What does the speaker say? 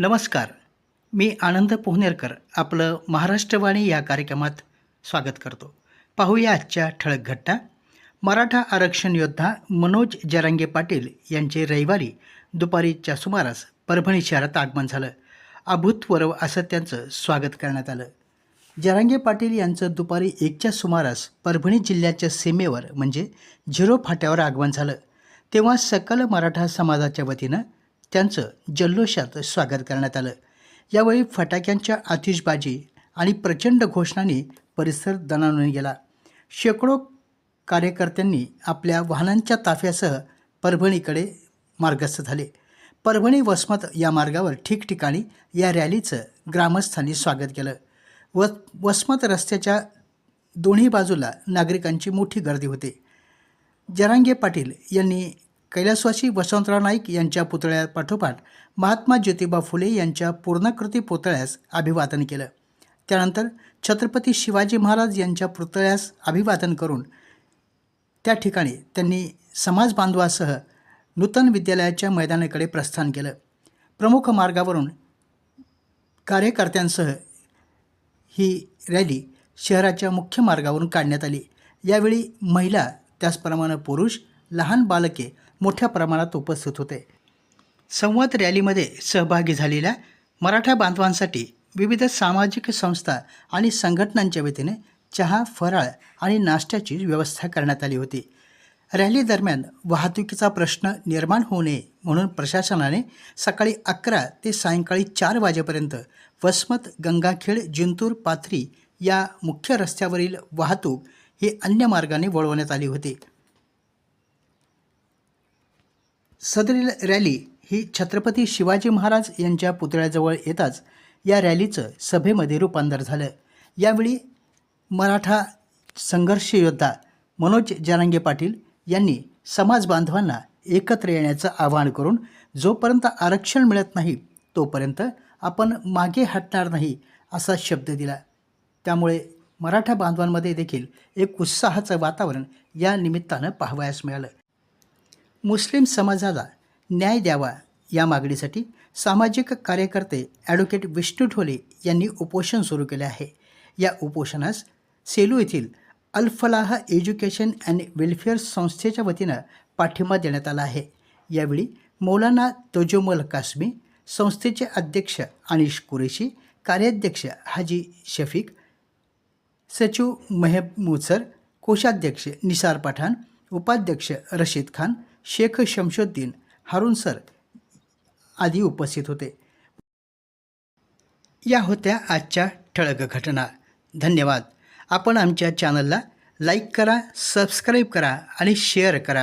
नमस्कार. मी आनंद पोहनेरकर आपलं महाराष्ट्रवाणी या कार्यक्रमात स्वागत करतो. पाहूया आजच्या ठळक घटना. मराठा आरक्षण योद्धा मनोज जरांगे पाटील यांचे रविवारी दुपारीच्या सुमारास परभणी शहरात आगमन झालं. अभूतपूर्व असं त्यांचं स्वागत करण्यात आलं. जरांगे पाटील यांचं दुपारी एकच्या सुमारास परभणी जिल्ह्याच्या सीमेवर म्हणजे झिरो फाट्यावर आगमन झालं. तेव्हा सकल मराठा समाजाच्या वतीनं त्यांचं जल्लोषात स्वागत करण्यात आलं. यावेळी फटाक्यांच्या आतिषबाजी आणि प्रचंड घोषणांनी परिसर दणाणून गेला. शेकडो कार्यकर्त्यांनी आपल्या वाहनांच्या ताफ्यासह परभणीकडे मार्गस्थ झाले. परभणी वसमत या मार्गावर ठिकठिकाणी या रॅलीचं ग्रामस्थांनी स्वागत केलं व वसमत रस्त्याच्या दोन्ही बाजूला नागरिकांची मोठी गर्दी होते. जरांगे पाटील यांनी कैलासवासी वसंतराव नाईक यांच्या पुतळ्यापाठोपाठ महात्मा ज्योतिबा फुले यांच्या पूर्णकृती पुतळ्यास अभिवादन केलं. त्यानंतर छत्रपती शिवाजी महाराज यांच्या पुतळ्यास अभिवादन करून त्या ठिकाणी त्यांनी समाज बांधवासह नूतन विद्यालयाच्या मैदानाकडे प्रस्थान केलं. प्रमुख मार्गावरून कार्यकर्त्यांसह ही रॅली शहराच्या मुख्य मार्गावरून काढण्यात आली. यावेळी महिला त्याचप्रमाणे पुरुष लहान बालके मोठ्या प्रमाणात उपस्थित होते. संवाद रॅलीमध्ये सहभागी झालेल्या मराठा बांधवांसाठी विविध सामाजिक संस्था आणि संघटनांच्या वतीने चहा फराळ आणि नाश्त्याची व्यवस्था करण्यात आली होती. रॅली दरम्यान वाहतुकीचा प्रश्न निर्माण होऊ नये म्हणून प्रशासनाने सकाळी अकरा ते सायंकाळी चार वाजेपर्यंत वसमत गंगाखेड जिंतूर पाथरी या मुख्य रस्त्यावरील वाहतूक ही अन्य मार्गाने वळवण्यात आली होती. सदरील रॅली ही छत्रपती शिवाजी महाराज यांच्या पुतळ्याजवळ येताच या रॅलीचं सभेमध्ये रूपांतर झालं. यावेळी मराठा संघर्ष योद्धा मनोज जरांगे पाटील यांनी समाज बांधवांना एकत्र येण्याचं आवाहन करून जोपर्यंत आरक्षण मिळत नाही तोपर्यंत आपण मागे हटणार नाही असा शब्द दिला. त्यामुळे मराठा बांधवांमध्ये देखील एक उत्साहाचं वातावरण या निमित्तानं पाहावयास मिळालं. मुस्लिम समाजाला न्याय द्यावा या मागणीसाठी सामाजिक कार्यकर्ते ॲडव्होकेट विष्णू ढोले यांनी उपोषण सुरू केले आहे. या उपोषणास सेलू येथील अल्फलाह एज्युकेशन अँड वेलफेअर संस्थेच्या वतीनं पाठिंबा देण्यात आला आहे. यावेळी मौलाना तोजोमल कासमी संस्थेचे अध्यक्ष अनिश कुरेशी कार्याध्यक्ष हाजी शफीक सचिव मेहब मुसर कोषाध्यक्ष निसार पठाण उपाध्यक्ष रशीद खान शेख शमशुद्दीन हारून सर आदी उपस्थित होते. या होत्या आजच्या ठळक घटना. धन्यवाद. आपण आमच्या चॅनलला लाईक करा सबस्क्राईब करा आणि शेअर करा.